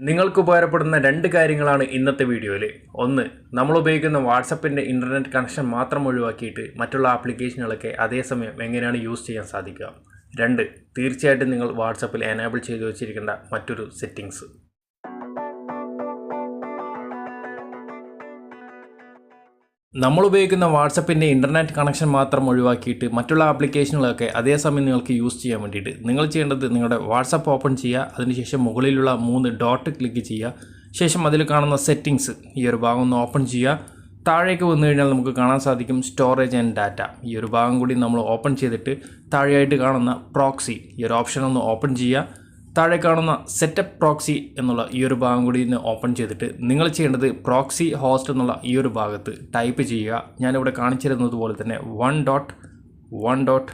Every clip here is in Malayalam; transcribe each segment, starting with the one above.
നിങ്ങൾക്ക് ഉപകാരപ്പെടുന്ന രണ്ട് കാര്യങ്ങളാണ് ഇന്നത്തെ വീഡിയോയിൽ ഒന്ന് നമ്മൾ ഉപയോഗിക്കുന്ന വാട്സപ്പിന്റെ ഇന്റർനെറ്റ് കണക്ഷൻ മാത്രം ഒഴിവാക്കിയിട്ട് മറ്റുള്ള ആപ്ലിക്കേഷനുകളൊക്കെ അതേസമയം എങ്ങനെയാണ് യൂസ് ചെയ്യാൻ സാധിക്കുക. രണ്ട് തീർച്ചയായിട്ടും നിങ്ങൾ വാട്സപ്പിൽ എനേബിൾ ചെയ്തു വെച്ചിരിക്കേണ്ട മറ്റൊരു സെറ്റിങ്സ് നമ്മൾ ഉപയോഗിക്കുന്ന വാട്സപ്പിന്റെ ഇന്റർനെറ്റ് കണക്ഷൻ മാത്രം ഒഴിവാക്കിയിട്ട് മറ്റുള്ള ആപ്ലിക്കേഷനുകളൊക്കെ അതേസമയം നിങ്ങൾക്ക് യൂസ് ചെയ്യാൻ വേണ്ടിയിട്ട് നിങ്ങൾ ചെയ്യേണ്ടത് നിങ്ങളുടെ വാട്സപ്പ് ഓപ്പൺ ചെയ്യുക അതിനുശേഷം മുകളിലുള്ള മൂന്ന് ഡോട്ട് ക്ലിക്ക് ചെയ്യുക ശേഷം അതിൽ കാണുന്ന സെറ്റിങ്സ് ഈ ഒരു ഭാഗം ഒന്ന് ഓപ്പൺ ചെയ്യുക താഴേക്ക് വന്നു കഴിഞ്ഞാൽ നമുക്ക് കാണാൻ സാധിക്കും സ്റ്റോറേജ് ആൻഡ് ഡാറ്റ. ഈ ഒരു ഭാഗം കൂടി നമ്മൾ ഓപ്പൺ ചെയ്തിട്ട് താഴെയായിട്ട് കാണുന്ന പ്രോക്സി ഈ ഒരു ഓപ്ഷൻ ഒന്ന് ഓപ്പൺ ചെയ്യുക. താഴെ കാണുന്ന സെറ്റപ്പ് പ്രോക്സി എന്നുള്ള ഈ ഒരു ഭാഗം കൂടി ഇന്ന് ഓപ്പൺ ചെയ്തിട്ട് നിങ്ങൾ ചെയ്യേണ്ടത് പ്രോക്സി ഹോസ്റ്റ് എന്നുള്ള ഈ ഒരു ഭാഗത്ത് ടൈപ്പ് ചെയ്യുക. ഞാനിവിടെ കാണിച്ചിരുന്നത് പോലെ തന്നെ one dot one dot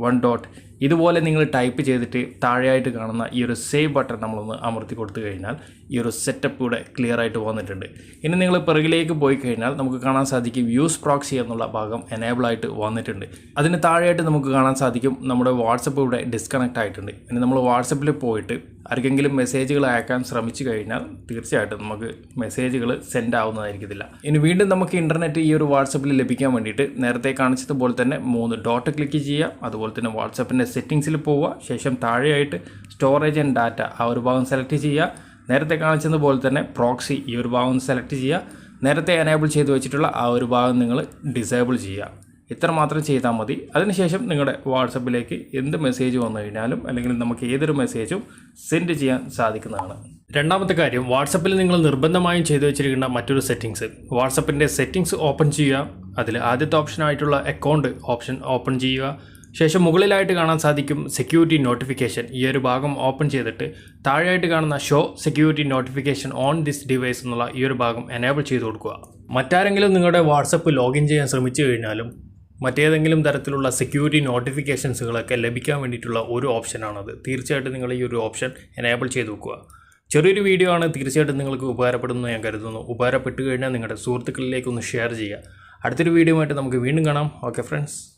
one dot ഇതുപോലെ നിങ്ങൾ ടൈപ്പ് ചെയ്തിട്ട് താഴെയായിട്ട് കാണുന്ന ഈ ഒരു സേവ് ബട്ടൺ നമ്മളൊന്ന് അമർത്തി കൊടുത്തു കഴിഞ്ഞാൽ ഈ ഒരു സെറ്റപ്പ് ഇവിടെ ക്ലിയർ ആയിട്ട് വന്നിട്ടുണ്ട്. ഇനി നിങ്ങൾ പിറകിലേക്ക് പോയി കഴിഞ്ഞാൽ നമുക്ക് കാണാൻ സാധിക്കും വ്യൂസ് പ്രോക്സി എന്നുള്ള ഭാഗം എനേബിൾ ആയിട്ട് വന്നിട്ടുണ്ട്. അതിന് താഴെയായിട്ട് നമുക്ക് കാണാൻ സാധിക്കും നമ്മുടെ വാട്സപ്പ് ഇവിടെ ഡിസ്കണക്ട് ആയിട്ടുണ്ട്. ഇനി നമ്മൾ വാട്സപ്പിൽ പോയിട്ട് ആർക്കെങ്കിലും മെസ്സേജുകൾ അയക്കാൻ ശ്രമിച്ചു കഴിഞ്ഞാൽ തീർച്ചയായിട്ടും നമുക്ക് മെസ്സേജുകൾ സെൻഡ് ആവുന്നതായിരിക്കത്തില്ല. ഇനി വീണ്ടും നമുക്ക് ഇന്റർനെറ്റ് ഈ ഒരു വാട്സപ്പിൽ ലഭിക്കാൻ വേണ്ടിയിട്ട് നേരത്തെ കാണിച്ചതുപോലെ തന്നെ മൂന്ന് ഡോട്ട് ക്ലിക്ക് ചെയ്യുക അതുപോലെ തന്നെ വാട്സപ്പിന്റെ സെറ്റിങ്സിൽ പോവുക. ശേഷം താഴെയായിട്ട് സ്റ്റോറേജ് ആൻഡ് ഡാറ്റ ആ ഒരു ഭാഗം സെലക്ട് ചെയ്യുക. നേരത്തെ കാണിച്ചതുപോലെ തന്നെ പ്രോക്സി ഈ ഒരു ഭാഗം സെലക്ട് ചെയ്യുക. നേരത്തെ എനേബിൾ ചെയ്ത് വെച്ചിട്ടുള്ള ആ ഒരു ഭാഗം നിങ്ങൾ ഡിസേബിൾ ചെയ്യുക. ഇത്ര മാത്രം ചെയ്താൽ മതി. അതിനുശേഷം നിങ്ങളുടെ വാട്സപ്പിലേക്ക് എന്ത് മെസ്സേജ് വന്നു കഴിഞ്ഞാലും അല്ലെങ്കിൽ നമുക്ക് ഏതൊരു മെസ്സേജും സെൻഡ് ചെയ്യാൻ സാധിക്കുന്നതാണ്. രണ്ടാമത്തെ കാര്യം വാട്സപ്പിൽ നിങ്ങൾ നിർബന്ധമായും ചെയ്തു വെച്ചിരിക്കുന്ന മറ്റൊരു സെറ്റിങ്സ് വാട്സപ്പിന്റെ സെറ്റിങ്സ് ഓപ്പൺ ചെയ്യുക. അതിൽ ആദ്യത്തെ ഓപ്ഷനായിട്ടുള്ള അക്കൗണ്ട് ഓപ്ഷൻ ഓപ്പൺ ചെയ്യുക. ശേഷം മുകളിലായിട്ട് കാണാൻ സാധിക്കും സെക്യൂരിറ്റി നോട്ടിഫിക്കേഷൻ ഈ ഒരു ഭാഗം ഓപ്പൺ ചെയ്തിട്ട് താഴെയായിട്ട് കാണുന്ന show security notification on this device എന്നുള്ള ഈ ഒരു ഭാഗം എനേബിൾ ചെയ്ത് കൊടുക്കുക. മറ്റാരെങ്കിലും നിങ്ങളുടെ വാട്സപ്പ് ലോഗിൻ ചെയ്യാൻ ശ്രമിച്ചു കഴിഞ്ഞാലും മറ്റേതെങ്കിലും തരത്തിലുള്ള സെക്യൂരിറ്റി നോട്ടിഫിക്കേഷൻസുകളൊക്കെ ലഭിക്കാൻ വേണ്ടിയിട്ടുള്ള ഒരു ഓപ്ഷനാണത് തീർച്ചയായിട്ടും നിങ്ങൾ ഈ ഒരു ഓപ്ഷൻ എനേബിൾ ചെയ്ത് വെക്കുക. ചെറിയൊരു വീഡിയോ ആണ് തീർച്ചയായിട്ടും നിങ്ങൾക്ക് ഉപകാരപ്പെടുമെന്ന് ഞാൻ കരുതുന്നു. ഉപകാരപ്പെട്ട് കഴിഞ്ഞാൽ നിങ്ങളുടെ സുഹൃത്തുക്കളിലേക്കൊന്ന് ഷെയർ ചെയ്യുക. അടുത്തൊരു വീഡിയോ ആയിട്ട് നമുക്ക് വീണ്ടും കാണാം. Okay friends